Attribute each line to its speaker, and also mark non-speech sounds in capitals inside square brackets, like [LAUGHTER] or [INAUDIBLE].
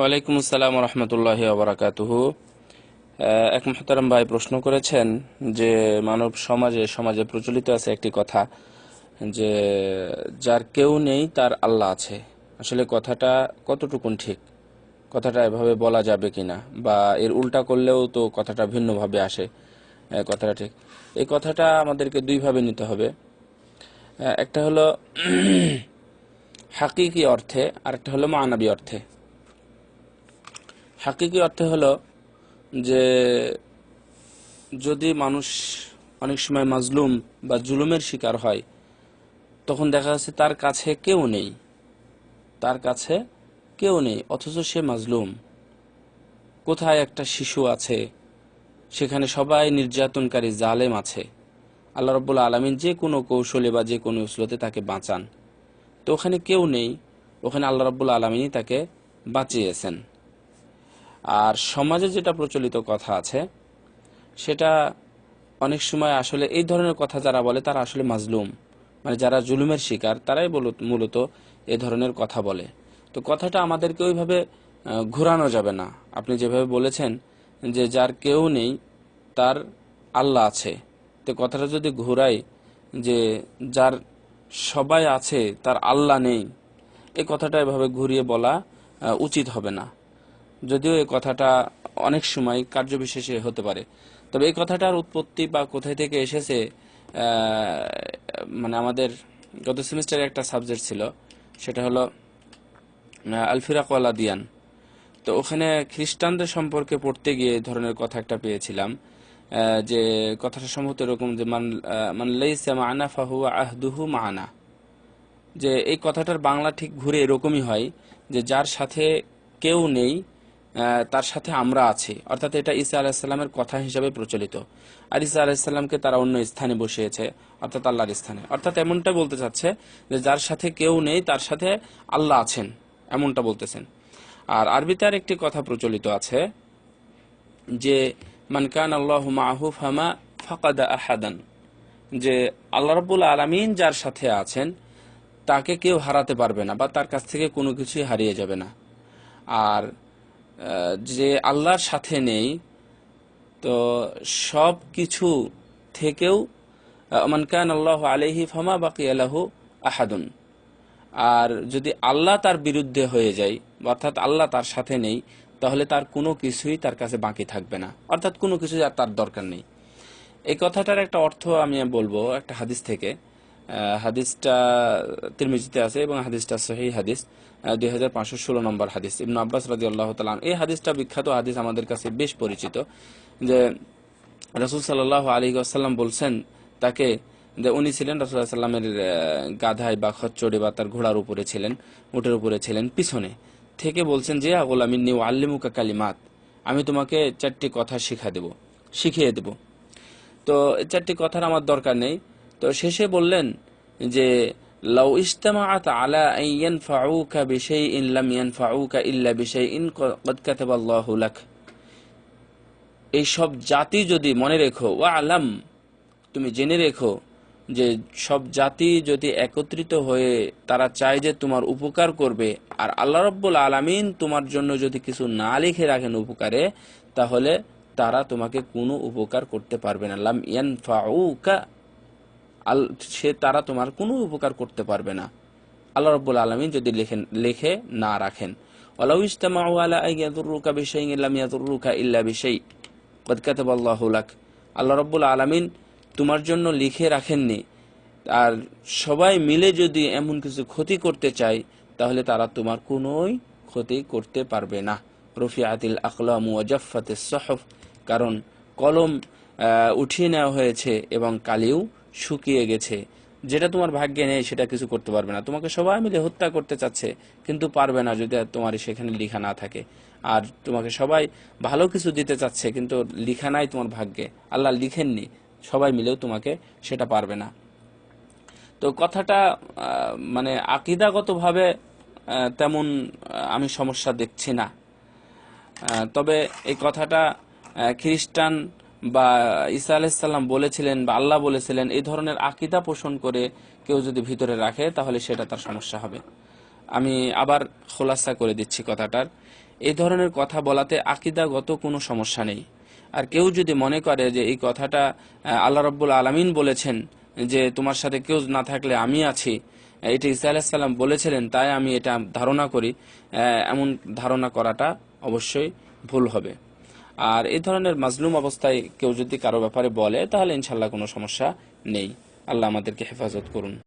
Speaker 1: ওয়ালাইকুম আসসালাম রহমতুল্লাহ আবরাকাতুহু এক মহতারাম ভাই প্রশ্ন করেছেন যে, মানব সমাজে সমাজে প্রচলিত আছে একটি কথা যে, যার কেউ নেই, তার আল্লাহ আছে। আসলে কথাটা কতটুকুন ঠিক? কথাটা এভাবে বলা যাবে কিনা? বা এর উল্টা করলেও তো কথাটা ভিন্নভাবে আসে। কথাটা ঠিক। এই কথাটা আমাদেরকে দুইভাবে নিতে হবে। একটা হলো [CLEARS THROAT] হাকিকি অর্থে আর একটা হলো মানাবী অর্থে। হাকিকি অর্থে হলো যে যদি মানুষ অনেক সময় মাজলুম বা জুলুমের শিকার হয়, তখন দেখা যাচ্ছে তার কাছে কেউ নেই। তার কাছে কেউ নেই, অথচ সে মাজলুম। কোথায় একটা শিশু আছে, সেখানে সবাই নির্যাতনকারী, জালেম আছে। আল্লাহ রব্বুল আলমিন যে কোনো কৌশলে বা যে কোনো উসলতে তাকে বাঁচান। তো ওখানে কেউ নেই, ওখানে আল্লাহ রব্বুল আলমিনই তাকে বাঁচিয়েছেন। আর সমাজে যেটা প্রচলিত কথা আছে, সেটা অনেক সময় আসলে এই ধরনের কথা যারা বলে তারা আসলে মাজলুম। মানে যারা জুলুমের শিকার, তারাই মূলত এ ধরনের কথা বলে। তো কথাটা আমাদেরকে ওইভাবে ঘোরানো যাবে না। আপনি যেভাবে বলেছেন যে যার কেউ নেই, তার আল্লাহ আছে। তো কথাটা যদি ঘোরাই যে যার সবাই আছে, তার আল্লাহ নেই এই কথাটা এভাবে ঘুরিয়ে বলা উচিত হবে না। যদিও এই কথাটা অনেক সময় কার্যবিশেষে হতে পারে। তবে এই কথাটার উৎপত্তি বা কোথায় থেকে এসেছে মানে আমাদের গত সেমিস্টারে একটা সাবজেক্ট ছিল সেটা হলো আলফিরাকওয়ালা দিয়ান তো ওখানে খ্রিস্টানদের সম্পর্কে পড়তে গিয়ে ধরনের কথা একটা পেয়েছিলাম যে কথাটা সম্ভবত এরকম যে মান আহ, মান ফাহুয়া আহদুহু মা'না। যে এই কথাটার বাংলা ঠিক ঘুরে এরকমই হয় যে যার সাথে কেউ নেই তার সাথে আমরা আছি। অর্থাৎ এটা ঈসা আলাহিসাল্লামের কথা হিসাবে প্রচলিত। আর ঈসা আলাহিসাল্লামকে তারা অন্য স্থানে বসিয়েছে, অর্থাৎ আল্লাহর স্থানে। অর্থাৎ এমনটা বলতে চাচ্ছে যে, যার সাথে কেউ নেই, তার সাথে আল্লাহ আছেন, এমনটা বলতেছেন। আর আরবিতে আর একটি কথা প্রচলিত আছে যে মানকান আল্লাহ মাহু ফামা ফাকাদা আহাদান। যে, আল্লাহ রব্বুল আলমিন যার সাথে আছেন, তাকে কেউ হারাতে পারবে না বা তার কাছ থেকে কোনো কিছুই হারিয়ে যাবে না। আর যে আল্লাহর সাথে নেই, তো সব কিছু থেকেও মানকান আল্লাহ আলহি ফমা বাকি আল্লাহ আহাদুন। আর যদি আল্লাহ তার বিরুদ্ধে হয়ে যায়, অর্থাৎ আল্লাহ তার সাথে নেই, তাহলে তার কোনো কিছুই তার কাছে বাকি থাকবে না। অর্থাৎ কোনো কিছু আর তার দরকার নেই। এই কথাটার একটা অর্থ আমি বলব একটা হাদিস থেকে। হাদিসটা তিরমিজিতে আছে এবং হাদিসটা সহি হাদিস দুই হাজার পাঁচশো ষোলো নম্বর হাদিস। ইবন আব্বাস রাজি আল্লাহ তালাম এই হাদিসটা বিখ্যাত হাদিস আমাদের কাছে বেশ পরিচিত, যে রসুল সাল্লাহ আলী আসাল্লাম বলছেন তাকে যে উনি ছিলেন রসুল্লাহ সাল্লামের গাধায় বা খচ্চড়ে বা তার ঘোড়ার উপরে ছিলেন, উটের উপরে ছিলেন, পিছনে থেকে বলছেন যে আগোলামিন নিউ আল্লিমুকা কালিমাত, আমি তোমাকে চারটি কথা শিখা দেব, শিখিয়ে দেব। তো চারটি কথার আমার দরকার নেই। তো শেষে বললেন যে, লাউ ইজতামাআত আলা আন ইয়ানফাউকা বিশাইইন লাম ইয়ানফাউকা ইল্লা বিশাইইন কদ কাতাবাল্লাহু লাক। এই সব জাতি যদি মনে রেখো ওয়া আলাম তুমি জেনে রেখো যে সব জাতি যদি একত্রিত হয়ে তারা চায় যে তোমার উপকার করবে, আর আল্লাহ রব্বুল আলামিন তোমার জন্য যদি কিছু না লিখে রাখেন উপকারে, তাহলে তারা তোমাকে কোনো উপকার করতে পারবে না। লাম ইয়ানফাউকা আল সে তারা তোমার কোনো উপকার করতে পারবে না। আল্লাহ রব্বুল আলমিন যদি লেখেন লেখে না রাখেন। ওয়ালাউ ইজতামাউ আলা আন ইয়াদুররুকা বিশাইইন লাম ইয়াদুররুকা ইল্লা বিশাই। কদ কাতাবাল্লাহু লাক। আল্লাহ রব্বুল আলামিন তোমার জন্য লিখে রাখেননি। আর সবাই মিলে যদি এমন কিছু ক্ষতি করতে চায়, তাহলে তারা তোমার কোনোই ক্ষতি করতে পারবে না। রফিআতিল আকলাম ওয়াজাফাতে সহফ। কারণ কলম উঠিয়ে নেওয়া হয়েছে এবং কালিও শুকিয়ে গেছে। যেটা তোমার ভাগ্যে নেই, সেটা কিছু করতে পারবে না। তোমাকে সবাই মিলে হত্যা করতে চাচ্ছে, কিন্তু পারবে না যদি তোমার সেখানে লিখা না থাকে। আর তোমাকে সবাই ভালো কিছু দিতে চাচ্ছে, কিন্তু লিখা নাই তোমার ভাগ্যে। আল্লাহ লিখেননি, সবাই মিলেও তোমাকে সেটা পারবে না। তো কথাটা মানে আকিদাগতভাবে তেমন আমি সমস্যা দেখছি না। তবে এই কথাটা খ্রিস্টান বা ঈসা আলাইসাল্লাম বলেছিলেন বা আল্লাহ বলেছিলেন, এই ধরনের আকিদা পোষণ করে কেউ যদি ভিতরে রাখে, তাহলে সেটা তার সমস্যা হবে। আমি আবার খোলাসা করে দিচ্ছি কথাটার। এই ধরনের কথা বলাতে আকিদাগত কোনো সমস্যা নেই। আর কেউ যদি মনে করে যে এই কথাটা আল্লাহ রব্বুল আলমিন বলেছেন যে তোমার সাথে কেউ না থাকলে আমি আছি এটা ইসা আলাহিসাল্লাম বলেছিলেন, তাই আমি এটা ধারণা করি। এমন ধারণা করাটা অবশ্যই ভুল হবে। আর এই ধরনের মাজলুম অবস্থায় কেউ যদি কারও ব্যাপারে বলে, তাহলে ইনশাল্লাহ কোনো সমস্যা নেই। আল্লাহ আমাদেরকে হেফাজত করুন।